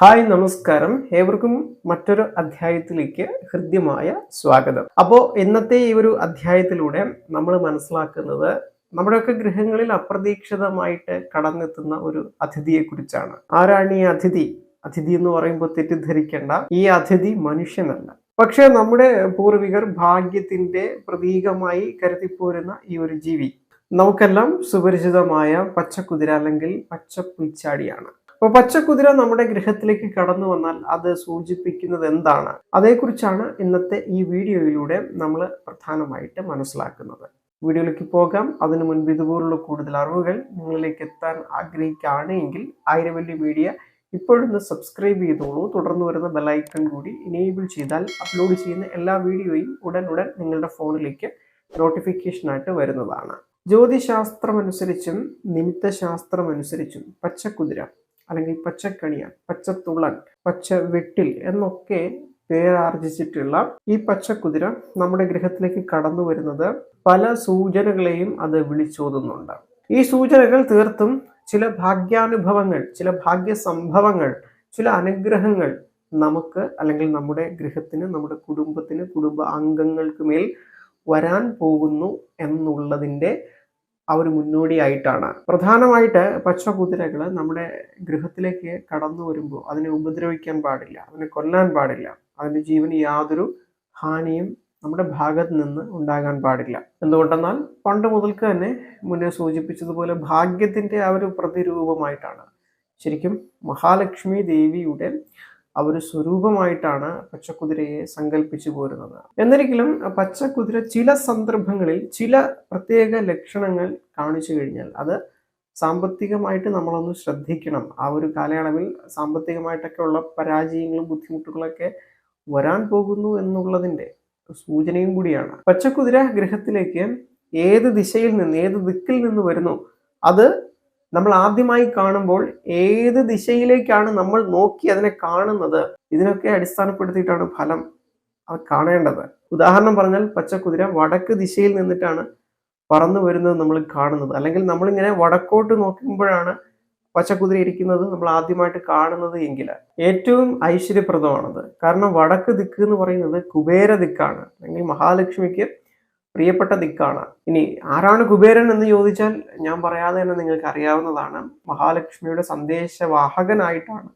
Hi നമസ്കാരം. ഏവർക്കും മറ്റൊരു അധ്യായത്തിലേക്ക് ഹൃദ്യമായ സ്വാഗതം. അപ്പോൾ ഇന്നത്തെ ഈ ഒരു അധ്യായത്തിലൂടെ നമ്മൾ മനസ്സിലാക്കുന്നത് നമ്മുടെയൊക്കെ ഗൃഹങ്ങളിൽ അപ്രതീക്ഷിതമായിട്ട് കടന്നെത്തുന്ന ഒരു അതിഥിയെക്കുറിച്ചാണ്. ആരാണ് ഈ അതിഥി? അതിഥി എന്ന് പറയുമ്പോൾ തെറ്റിദ്ധരിക്കേണ്ട. ഈ അതിഥി മനുഷ്യനല്ല. പക്ഷേ നമ്മുടെ പൂർവികർ ഭാഗ്യത്തിന്റെ പ്രതീകമായി കരുതിപ്പോരുന്ന ഈ ഒരു ജീവി. നമുക്കെല്ലാം സുപരിചിതമായ പച്ചക്കുതിര അല്ലെങ്കിൽ പച്ചപ്പുൽച്ചാടിയാണ്. അപ്പോൾ പച്ചക്കുതിര നമ്മുടെ ഗൃഹത്തിലേക്ക് കടന്നു വന്നാൽ അത് സൂചിപ്പിക്കുന്നത് എന്താണ്? അതേക്കുറിച്ചാണ് ഇന്നത്തെ ഈ വീഡിയോയിലൂടെ നമ്മൾ പ്രധാനമായിട്ട് മനസ്സിലാക്കുന്നത്. വീഡിയോയിലേക്ക് പോകാം. അതിനു മുൻപ് ഇതുപോലുള്ള കൂടുതൽ അറിവുകൾ നിങ്ങളിലേക്ക് എത്താൻ ആഗ്രഹിക്കുകയാണ് എങ്കിൽ ആയിരവല്ലി മീഡിയ ഇപ്പോഴൊന്ന് സബ്സ്ക്രൈബ് ചെയ്തോളൂ. തുടർന്ന് വരുന്ന ബെലൈക്കൺ കൂടി ഇനേബിൾ ചെയ്താൽ അപ്ലോഡ് ചെയ്യുന്ന എല്ലാ വീഡിയോയും ഉടൻ ഉടൻ നിങ്ങളുടെ ഫോണിലേക്ക് നോട്ടിഫിക്കേഷനായിട്ട് വരുന്നതാണ്. ജ്യോതിശാസ്ത്രമനുസരിച്ചും നിമിത്തശാസ്ത്രമനുസരിച്ചും പച്ചക്കുതിര അല്ലെങ്കിൽ പച്ചക്കണിയ പച്ചത്തുള്ളൻ പച്ച വെട്ടിൽ എന്നൊക്കെ പേരാർജിച്ചിട്ടുള്ള ഈ പച്ചക്കുതിര നമ്മുടെ ഗൃഹത്തിലേക്ക് കടന്നു വരുന്നത് പല സൂചനകളെയും അത് വിളിച്ചോതുന്നുണ്ട്. ഈ സൂചനകൾ തീർത്തും ചില ഭാഗ്യാനുഭവങ്ങൾ ചില ഭാഗ്യ സംഭവങ്ങൾ ചില അനുഗ്രഹങ്ങൾ നമുക്ക് അല്ലെങ്കിൽ നമ്മുടെ ഗൃഹത്തിന് നമ്മുടെ കുടുംബത്തിന് കുടുംബ അംഗങ്ങൾക്ക് മേൽ വരാൻ പോകുന്നു എന്നുള്ളതിന്റെ ആ ഒരു മുന്നോടിയായിട്ടാണ്. പ്രധാനമായിട്ട് പച്ചകുതിരകൾ നമ്മുടെ ഗൃഹത്തിലേക്ക് കടന്നു വരുമ്പോൾ അതിനെ ഉപദ്രവിക്കാൻ പാടില്ല അതിനെ കൊല്ലാൻ പാടില്ല അതിന്റെ ജീവന് യാതൊരു ഹാനിയും നമ്മുടെ ഭാഗത്ത് നിന്ന് ഉണ്ടാകാൻ പാടില്ല. എന്തുകൊണ്ടെന്നാൽ പണ്ട് മുതൽക്ക് തന്നെ മുന്നേ സൂചിപ്പിച്ചതുപോലെ ഭാഗ്യത്തിന്റെ ആ ഒരു പ്രതിരൂപമായിട്ടാണ്. ശരിക്കും മഹാലക്ഷ്മി ദേവിയുടെ ആ ഒരു സ്വരൂപമായിട്ടാണ് പച്ചക്കുതിരയെ സങ്കല്പിച്ചു പോരുന്നത്. എന്നിരിക്കലും പച്ചക്കുതിര ചില സന്ദർഭങ്ങളിൽ ചില പ്രത്യേക ലക്ഷണങ്ങൾ കാണിച്ചു കഴിഞ്ഞാൽ അത് സാമ്പത്തികമായിട്ട് നമ്മളൊന്ന് ശ്രദ്ധിക്കണം. ആ ഒരു കാലയളവിൽ സാമ്പത്തികമായിട്ടൊക്കെ ഉള്ള പരാജയങ്ങളും ബുദ്ധിമുട്ടുകളൊക്കെ വരാൻ പോകുന്നു എന്നുള്ളതിന്റെ സൂചനയും കൂടിയാണ്. പച്ചക്കുതിര ഗ്രഹത്തിലേക്ക് ഏത് ദിശയിൽ നിന്ന് ഏത് ദിക്കിൽ നിന്ന് വരുന്നു അത് നമ്മൾ ആദ്യമായി കാണുമ്പോൾ ഏത് ദിശയിലേക്കാണ് നമ്മൾ നോക്കി അതിനെ കാണുന്നത്? ഇതിനൊക്കെ അടിസ്ഥാനപ്പെടുത്തിയിട്ടാണ് ഫലം അത് കാണേണ്ടത്. ഉദാഹരണം പറഞ്ഞാൽ പച്ചക്കുതിര വടക്ക് ദിശയിൽ നിന്നിട്ടാണ് പറന്നു വരുന്നത് നമ്മൾ കാണുന്നത്. അല്ലെങ്കിൽ നമ്മളിങ്ങനെ വടക്കോട്ട് നോക്കുമ്പോഴാണ് പച്ചക്കുതിര ഇരിക്കുന്നത് നമ്മൾ ആദ്യമായിട്ട് കാണുന്നത് എങ്കിൽ. ഏറ്റവും ഐശ്വര്യപ്രദമാണത്. കാരണം വടക്ക് ദിക്ക് എന്ന് പറയുന്നത് കുബേര ദിക്കാണ്. അല്ലെങ്കിൽ മഹാലക്ഷ്മിക്ക് പ്രിയപ്പെട്ട ദിക്കാണ്. ഇനി ആരാണ് കുബേരൻ എന്ന് ചോദിച്ചാൽ ഞാൻ പറയാതെ തന്നെ നിങ്ങൾക്ക് അറിയാവുന്നതാണ്. മഹാലക്ഷ്മിയുടെ സന്ദേശവാഹകനായിട്ടാണ്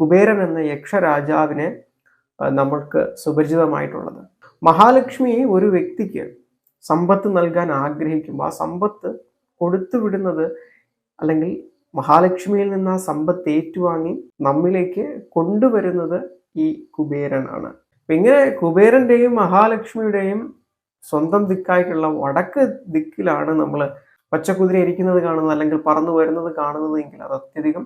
കുബേരൻ എന്ന യക്ഷരാജാവിനെ നമ്മൾക്ക് സുപരിചിതമായിട്ടുള്ളത്. മഹാലക്ഷ്മി ഒരു വ്യക്തിക്ക് സമ്പത്ത് നൽകാൻ ആഗ്രഹിക്കുമ്പോൾ ആ സമ്പത്ത് കൊടുത്തുവിടുന്നത് അല്ലെങ്കിൽ മഹാലക്ഷ്മിയിൽ നിന്ന് ആ സമ്പത്ത് ഏറ്റുവാങ്ങി നമ്മിലേക്ക് കൊണ്ടുവരുന്നത് ഈ കുബേരനാണ്. ഇങ്ങനെ കുബേരന്റെയും മഹാലക്ഷ്മിയുടെയും സ്വന്തം ദിക്കായിട്ടുള്ള വടക്ക് ദിക്കിലാണ് നമ്മൾ പച്ചക്കുതിര ഇരിക്കുന്നത് കാണുന്നത് അല്ലെങ്കിൽ പറന്നു വരുന്നത് കാണുന്നത് എങ്കിൽ അത് അത്യധികം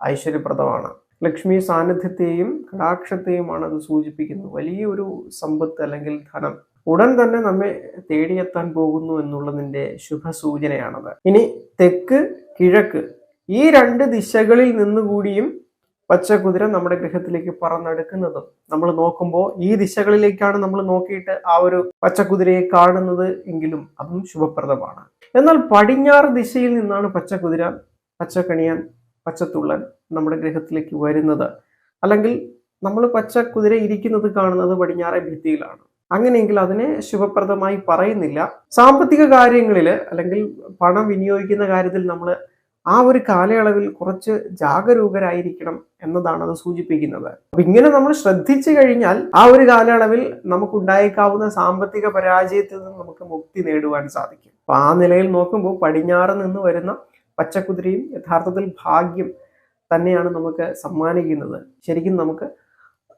ഐശ്വര്യപ്രദമാണ്. ലക്ഷ്മി സാന്നിധ്യത്തെയും കടാക്ഷത്തെയുമാണ് അത് സൂചിപ്പിക്കുന്നത്. വലിയൊരു സമ്പത്ത് അല്ലെങ്കിൽ ധനം ഉടൻ തന്നെ നമ്മെ തേടിയെത്താൻ പോകുന്നു എന്നുള്ളതിന്റെ ശുഭസൂചനയാണത്. ഇനി തെക്ക് കിഴക്ക് ഈ രണ്ട് ദിശകളിൽ നിന്നുകൂടിയും പച്ചക്കുതിര നമ്മുടെ ഗൃഹത്തിലേക്ക് പറന്നെടുക്കുന്നതും നമ്മൾ നോക്കുമ്പോൾ ഈ ദിശകളിലേക്കാണ് നമ്മൾ നോക്കിയിട്ട് ആ ഒരു പച്ചക്കുതിരയെ കാണുന്നത് എങ്കിലും അതും ശുഭപ്രദമാണ്. എന്നാൽ പടിഞ്ഞാറ് ദിശയിൽ നിന്നാണ് പച്ചക്കുതിര പച്ചക്കണിയാൻ പച്ചത്തുള്ളൻ നമ്മുടെ ഗൃഹത്തിലേക്ക് വരുന്നത്. അല്ലെങ്കിൽ നമ്മൾ പച്ചക്കുതിര ഇരിക്കുന്നത് കാണുന്നത് പടിഞ്ഞാറെ ഭിത്തിയിലാണ്. അങ്ങനെയെങ്കിൽ അതിനെ ശുഭപ്രദമായി പറയുന്നില്ല. സാമ്പത്തിക കാര്യങ്ങളിൽ അല്ലെങ്കിൽ പണം വിനിയോഗിക്കുന്ന കാര്യത്തിൽ നമ്മൾ ആ ഒരു കാലയളവിൽ കുറച്ച് ജാഗരൂകരായിരിക്കണം എന്നതാണ് അത് സൂചിപ്പിക്കുന്നത്. അപ്പൊ ഇങ്ങനെ നമ്മൾ ശ്രദ്ധിച്ചു കഴിഞ്ഞാൽ ആ ഒരു കാലയളവിൽ നമുക്കുണ്ടായേക്കാവുന്ന സാമ്പത്തിക പരാജയത്തിൽ നിന്ന് നമുക്ക് മുക്തി നേടുവാൻ സാധിക്കും. അപ്പൊ ആ നിലയിൽ നോക്കുമ്പോൾ പടിഞ്ഞാറ് നിന്ന് വരുന്ന പച്ചക്കുതിരയും യഥാർത്ഥത്തിൽ ഭാഗ്യം തന്നെയാണ് നമുക്ക് സമ്മാനിക്കുന്നത്. ശരിക്കും നമുക്ക്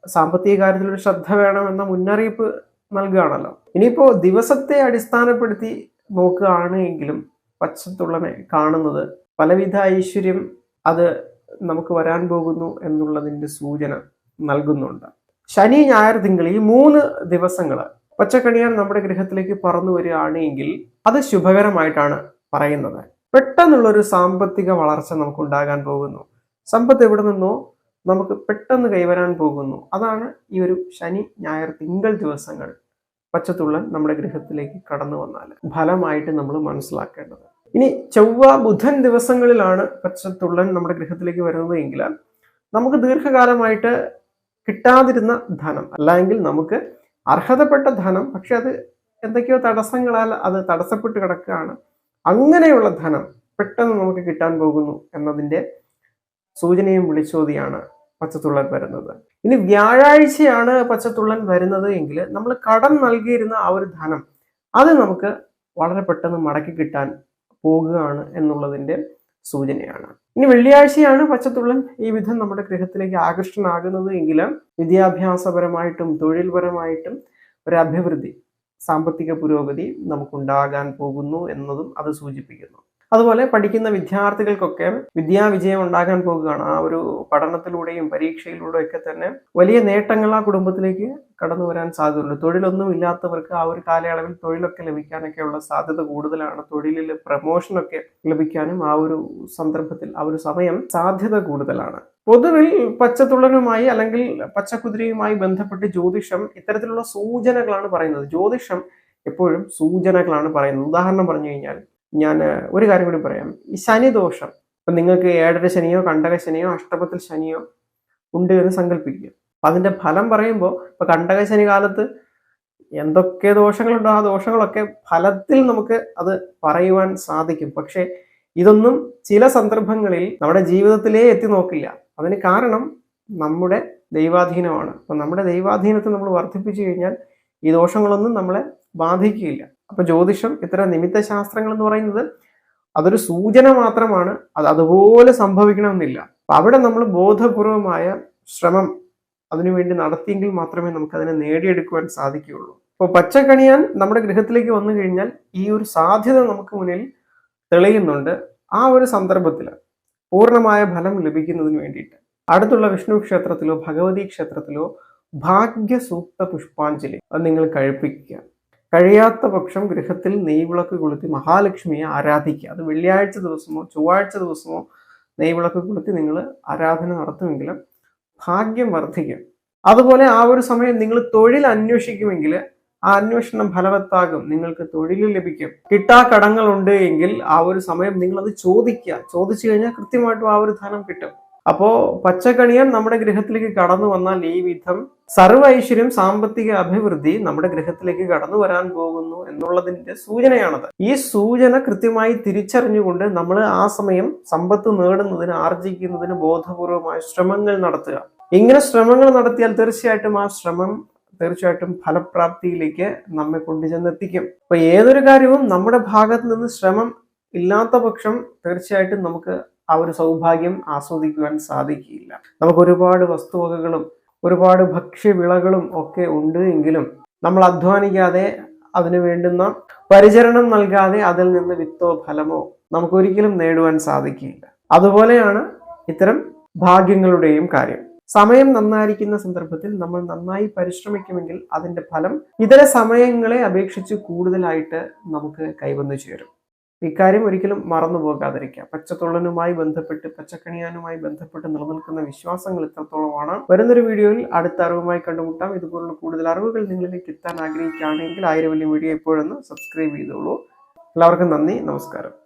സാമ്പത്തിക കാര്യത്തിൽ ഒരു ശ്രദ്ധ വേണമെന്ന മുന്നറിയിപ്പ് നൽകുകയാണല്ലോ. ഇനിയിപ്പോ ദിവസത്തെ അടിസ്ഥാനപ്പെടുത്തി നോക്കുകയാണ് എങ്കിലും പച്ചത്തുള്ളനെ കാണുന്നത് പലവിധ ഐശ്വര്യം അത് നമുക്ക് വരാൻ പോകുന്നു എന്നുള്ളതിന്റെ സൂചന നൽകുന്നുണ്ട്. ശനി ഞായർ തിങ്കൾ ഈ മൂന്ന് ദിവസങ്ങൾ പച്ചക്കണിയാൻ നമ്മുടെ ഗൃഹത്തിലേക്ക് പറന്നു വരികയാണ് എങ്കിൽ അത് ശുഭകരമായിട്ടാണ് പറയുന്നത്. പെട്ടെന്നുള്ളൊരു സാമ്പത്തിക വളർച്ച നമുക്ക് ഉണ്ടാകാൻ പോകുന്നു. സമ്പത്ത് എവിടെ നിന്നോ നമുക്ക് പെട്ടെന്ന് കൈവരാൻ പോകുന്നു. അതാണ് ഈ ഒരു ശനി ഞായർ തിങ്കൾ ദിവസങ്ങൾ പച്ചത്തുള്ളൻ നമ്മുടെ ഗൃഹത്തിലേക്ക് കടന്നു വന്നാൽ ഫലമായിട്ട് നമ്മൾ മനസ്സിലാക്കേണ്ടത്. ഇനി ചൊവ്വ ബുധൻ ദിവസങ്ങളിലാണ് പച്ചത്തുള്ളൻ നമ്മുടെ ഗൃഹത്തിലേക്ക് വരുന്നത് എങ്കിൽ നമുക്ക് ദീർഘകാലമായിട്ട് കിട്ടാതിരുന്ന ധനം അല്ലെങ്കിൽ നമുക്ക് അർഹതപ്പെട്ട ധനം പക്ഷെ അത് എന്തൊക്കെയോ തടസ്സങ്ങളാൽ അത് തടസ്സപ്പെട്ട് കിടക്കുകയാണ്. അങ്ങനെയുള്ള ധനം പെട്ടെന്ന് നമുക്ക് കിട്ടാൻ പോകുന്നു എന്നതിന്റെ സൂചനയും വിളിച്ചോതിയാണ് പച്ചത്തുള്ളൻ വരുന്നത്. ഇനി വ്യാഴാഴ്ചയാണ് പച്ചത്തുള്ളൻ വരുന്നത് എങ്കിൽ നമ്മൾ കടം നൽകിയിരുന്ന ആ ഒരു ധനം അത് നമുക്ക് വളരെ പെട്ടെന്ന് മടക്കി കിട്ടാൻ പോകുകയാണ് എന്നുള്ളതിന്റെ സൂചനയാണ്. ഇനി വെള്ളിയാഴ്ചയാണ് പച്ചത്തുള്ളൻ ഈ വിധം നമ്മുടെ ഗ്രഹത്തിലേക്ക് ആകർഷ്ടനാകുന്നത് എങ്കിലും വിദ്യാഭ്യാസപരമായിട്ടും തൊഴിൽപരമായിട്ടും ഒരു അഭിവൃദ്ധി സാമ്പത്തിക പുരോഗതി നമുക്കുണ്ടാകാൻ പോകുന്നു എന്നതും അത് സൂചിപ്പിക്കുന്നു. അതുപോലെ പഠിക്കുന്ന വിദ്യാർത്ഥികൾക്കൊക്കെ വിദ്യാവിജയം ഉണ്ടാകാൻ പോകുകയാണ്. ആ ഒരു പഠനത്തിലൂടെയും പരീക്ഷയിലൂടെയും ഒക്കെ തന്നെ വലിയ നേട്ടങ്ങൾ ആ കുടുംബത്തിലേക്ക് കടന്നു വരാൻ സാധ്യതയുണ്ട്. തൊഴിലൊന്നും ഇല്ലാത്തവർക്ക് ആ ഒരു കാലയളവിൽ തൊഴിലൊക്കെ ലഭിക്കാനൊക്കെയുള്ള സാധ്യത കൂടുതലാണ്. തൊഴിലിൽ പ്രമോഷനൊക്കെ ലഭിക്കാനും ആ ഒരു സന്ദർഭത്തിൽ ആ ഒരു സമയം സാധ്യത കൂടുതലാണ്. പൊതുവിൽ പച്ചത്തുള്ളനുമായി അല്ലെങ്കിൽ പച്ചക്കുതിരയുമായി ബന്ധപ്പെട്ട് ജ്യോതിഷം ഇത്തരത്തിലുള്ള സൂചനകളാണ് പറയുന്നത്. ജ്യോതിഷം എപ്പോഴും സൂചനകളാണ് പറയുന്നത്. ഉദാഹരണം പറഞ്ഞു കഴിഞ്ഞാൽ ഞാൻ ഒരു കാര്യം കൂടി പറയാം. ഈ ശനിദോഷം ഇപ്പം നിങ്ങൾക്ക് ഏഴര ശനിയോ കണ്ടക ശനിയോ അഷ്ടപത്തിൽ ശനിയോ ഉണ്ട് എന്ന് സങ്കല്പിക്കുക അപ്പം അതിന്റെ ഫലം പറയുമ്പോൾ ഇപ്പം കണ്ടക ശനി കാലത്ത് എന്തൊക്കെ ദോഷങ്ങളുണ്ടോ ആ ദോഷങ്ങളൊക്കെ ഫലത്തിൽ നമുക്ക് അത് പറയുവാൻ സാധിക്കും. പക്ഷേ ഇതൊന്നും ചില സന്ദർഭങ്ങളിൽ നമ്മുടെ ജീവിതത്തിലേ എത്തി നോക്കില്ല. അതിന് കാരണം നമ്മുടെ ദൈവാധീനമാണ്. അപ്പം നമ്മുടെ ദൈവാധീനത്തെ നമ്മൾ വർദ്ധിപ്പിച്ചു കഴിഞ്ഞാൽ ഈ ദോഷങ്ങളൊന്നും നമ്മളെ ബാധിക്കുകയില്ല. അപ്പൊ ജ്യോതിഷം ഇത്തരം നിമിത്ത ശാസ്ത്രങ്ങൾ എന്ന് പറയുന്നത് അതൊരു സൂചന മാത്രമാണ്. അത് അതുപോലെ സംഭവിക്കണമെന്നില്ല. അപ്പൊ അവിടെ നമ്മൾ ബോധപൂർവമായ ശ്രമം അതിനുവേണ്ടി നടത്തിയെങ്കിൽ മാത്രമേ നമുക്ക് അതിനെ നേടിയെടുക്കുവാൻ സാധിക്കുകയുള്ളൂ. അപ്പോൾ പച്ചക്കണിയാൻ നമ്മുടെ ഗൃഹത്തിലേക്ക് വന്നു കഴിഞ്ഞാൽ ഈ ഒരു സാധ്യത നമുക്ക് മുന്നിൽ തെളിയുന്നുണ്ട്. ആ ഒരു സന്ദർഭത്തിൽ പൂർണമായ ഫലം ലഭിക്കുന്നതിന് വേണ്ടിയിട്ട്. അടുത്തുള്ള വിഷ്ണു ക്ഷേത്രത്തിലോ ഭഗവതി ക്ഷേത്രത്തിലോ ഭാഗ്യസൂക്ത പുഷ്പാഞ്ജലി അത് നിങ്ങൾ കഴിപ്പിക്കുക. കഴിയാത്ത പക്ഷം ഗൃഹത്തിൽ നെയ്വിളക്ക് കൊളുത്തി മഹാലക്ഷ്മിയെ ആരാധിക്കുക. അത് വെള്ളിയാഴ്ച ദിവസമോ ചൊവ്വാഴ്ച ദിവസമോ നെയ്വിളക്ക് കൊളുത്തി നിങ്ങൾ ആരാധന നടത്തുമെങ്കിലും ഭാഗ്യം വർദ്ധിക്കും. അതുപോലെ ആ ഒരു സമയം നിങ്ങൾ തൊഴിൽ അന്വേഷിക്കുമെങ്കിൽ ആ അന്വേഷണം ഫലവത്താകും. നിങ്ങൾക്ക് തൊഴിൽ ലഭിക്കും. കിട്ടാ കടങ്ങൾ ഉണ്ട് എങ്കിൽ ആ ഒരു സമയം നിങ്ങളത് ചോദിക്കുക. ചോദിച്ചു കഴിഞ്ഞാൽ കൃത്യമായിട്ടും ആ ഒരു ധനം കിട്ടും. അപ്പോ പച്ചക്കണിയൻ നമ്മുടെ ഗൃഹത്തിലേക്ക് കടന്നു വന്നാൽ ഈ വിധം സർവ ഐശ്വര്യം സാമ്പത്തിക അഭിവൃദ്ധി നമ്മുടെ ഗൃഹത്തിലേക്ക് കടന്നു വരാൻ പോകുന്നു എന്നുള്ളതിന്റെ സൂചനയാണത്. ഈ സൂചന കൃത്യമായി തിരിച്ചറിഞ്ഞുകൊണ്ട് നമ്മൾ ആ സമയം സമ്പത്ത് നേടുന്നതിന് ആർജിക്കുന്നതിന് ബോധപൂർവമായ ശ്രമങ്ങൾ നടത്തുക. ഇങ്ങനെ ശ്രമങ്ങൾ നടത്തിയാൽ തീർച്ചയായിട്ടും ആ ശ്രമം തീർച്ചയായിട്ടും ഫലപ്രാപ്തിയിലേക്ക് നമ്മെ കൊണ്ടുചെന്നെത്തിക്കും. അപ്പൊ ഏതൊരു കാര്യവും നമ്മുടെ ഭാഗത്ത് നിന്ന് ശ്രമം ഇല്ലാത്ത പക്ഷം തീർച്ചയായിട്ടും നമുക്ക് ആ ഒരു സൗഭാഗ്യം ആസ്വദിക്കുവാൻ സാധിക്കില്ല. നമുക്ക് ഒരുപാട് വസ്തുവകകളും ഒരുപാട് ഭക്ഷ്യവിളകളും ഒക്കെ ഉണ്ട് എങ്കിലും നമ്മൾ അധ്വാനിക്കാതെ അതിനു വേണ്ടുന്ന പരിചരണം നൽകാതെ അതിൽ നിന്ന് വിത്തോ ഫലമോ നമുക്ക് ഒരിക്കലും നേടുവാൻ സാധിക്കില്ല. അതുപോലെയാണ് ഇത്തരം ഭാഗ്യങ്ങളുടെയും കാര്യം. സമയം നന്നായിരിക്കുന്ന സന്ദർഭത്തിൽ നമ്മൾ നന്നായി പരിശ്രമിക്കുമെങ്കിൽ അതിന്റെ ഫലം ഇതര സമയങ്ങളെ അപേക്ഷിച്ച് കൂടുതലായിട്ട് നമുക്ക് കൈവന്നു ചേരും. ഇക്കാര്യം ഒരിക്കലും മറന്നു പോകാതിരിക്കുക പച്ചത്തുള്ളനുമായി ബന്ധപ്പെട്ട് പച്ചക്കണിയാനുമായി ബന്ധപ്പെട്ട് നിലനിൽക്കുന്ന വിശ്വാസങ്ങൾ ഇത്രത്തോളമാണ്. വരുന്നൊരു വീഡിയോയിൽ അടുത്ത അറിവുമായി കണ്ടുമുട്ടാം. ഇതുപോലുള്ള കൂടുതൽ അറിവുകൾ നിങ്ങളിലേക്ക് എത്താൻ ആഗ്രഹിക്കുകയാണെങ്കിൽ ആയിരം വലിയ വീഡിയോ എപ്പോഴൊന്ന് സബ്സ്ക്രൈബ് ചെയ്തോളൂ. എല്ലാവർക്കും നന്ദി. നമസ്കാരം.